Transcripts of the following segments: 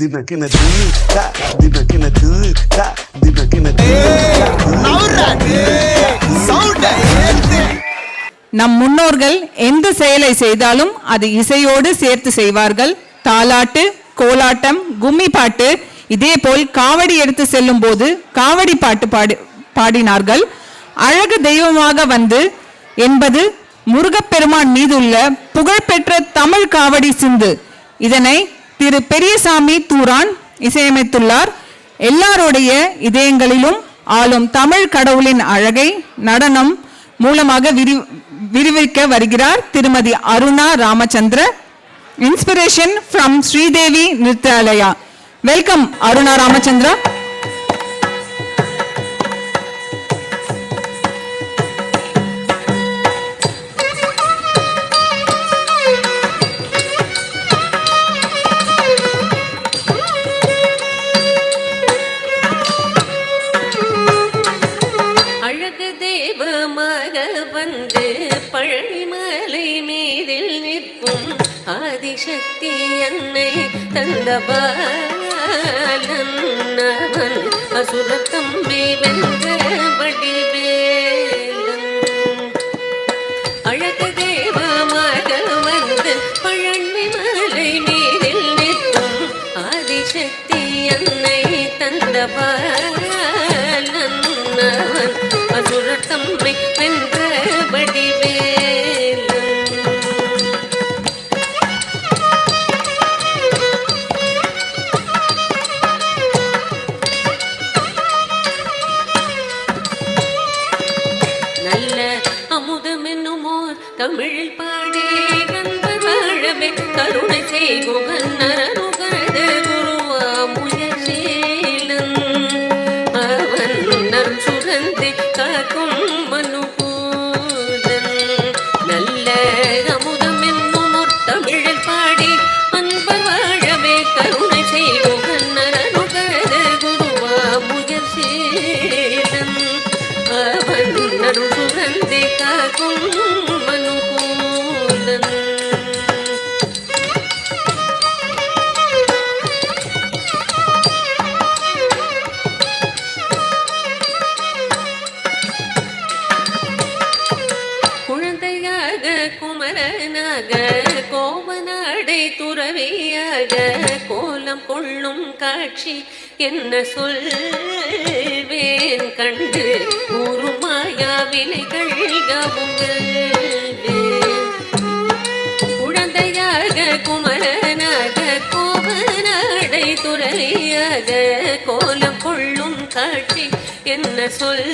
தினக்கின தூ தா தினக்கின தூ தா தினக்கின தூ நம் முன்னோர்கள் எந்த செயலை செய்தாலும் அது இசையோடு சேர்த்து செய்வார்கள். தாலாட்டு கோலாட்டம் கும்மி பாட்டு இதேபோல் காவடி எடுத்து செல்லும் போது காவடி பாட்டு பாடி பாடினார்கள். அழகு தெய்வமாக வந்து என்பது முருகப்பெருமான் மீதுள்ள புகழ்பெற்ற தமிழ் காவடி சிந்து. இதனை திரு பெரியசாமி தூரான் இசையமைத்துள்ளார். எல்லாருடைய இதயங்களிலும் ஆளும் தமிழ் கடவுளின் அழகை நடனம் மூலமாக விரி விரிவிக்க வருகிறார் Thirumathi Aruna Ramachandra. Inspiration from Sridevi Nrithyalaya welcome Aruna Ramachandra. தேவ மக வந்து பழனிமலை மீதில் நிற்கும் ஆதிசக்தி என்னை தந்தபாலன் அவன் அசுரத்தம்பி வென்ற வடிவேலன். தேவ மக வந்து பழனிமலை மீதில் நிற்கும் ஆதிசக்தி அன்னை தந்தபாலன் தமிழில் பாடே நண்பர் கருணை செய்குகன் நரனுகது குருவா முயற்சீலன் அவன் நம் சுரந்தி குமரனாக கோவனாடை துறவியாக கோலம் கொள்ளும் காட்சி என்ன சொல்வேன் கண்டு? உருமாயா வினைகள் யாவும் குழந்தையாக குமரனாக கோவனாடை துறவியாக கோலம் கொள்ளும் காட்சி என்ன சொல்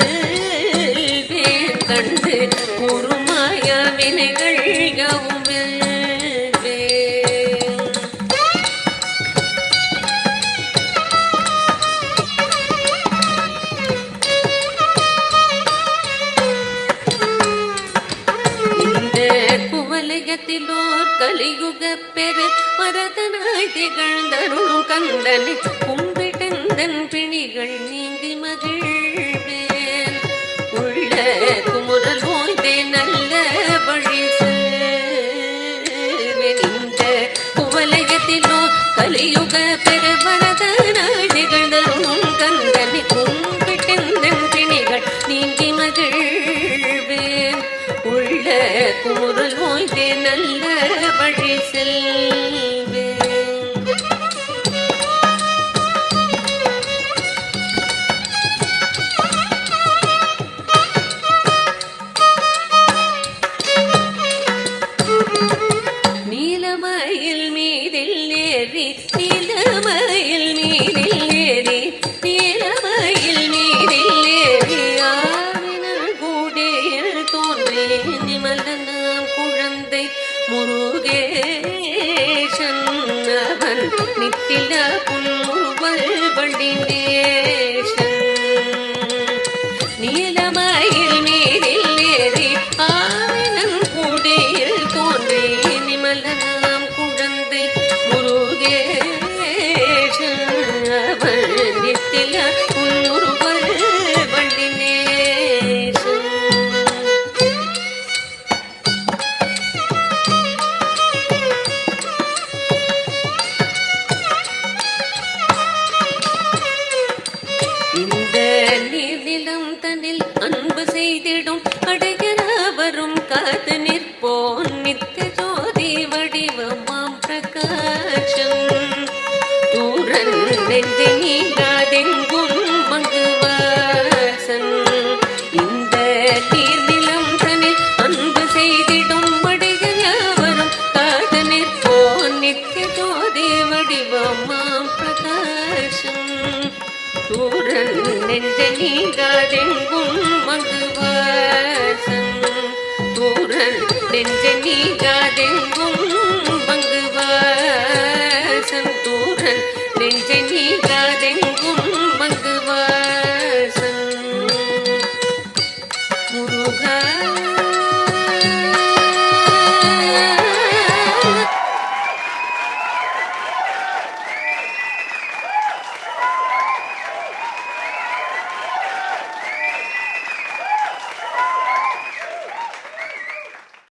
கலியுக பெரு மரதனாய் திகழ்ந்தருளும் கந்தனை கும்பிட்டந்தன் பிணிகள் நீங்கி மகிழ் முருகேசன் அவன் நித்தில புன்முறுவல் வண்டினே நீங்காதெங்கும் மங்குவாசம். தூரல் நெஞ்ச நீங்காதெங்கும் மங்குவாசம். தூரல் நெஞ்ச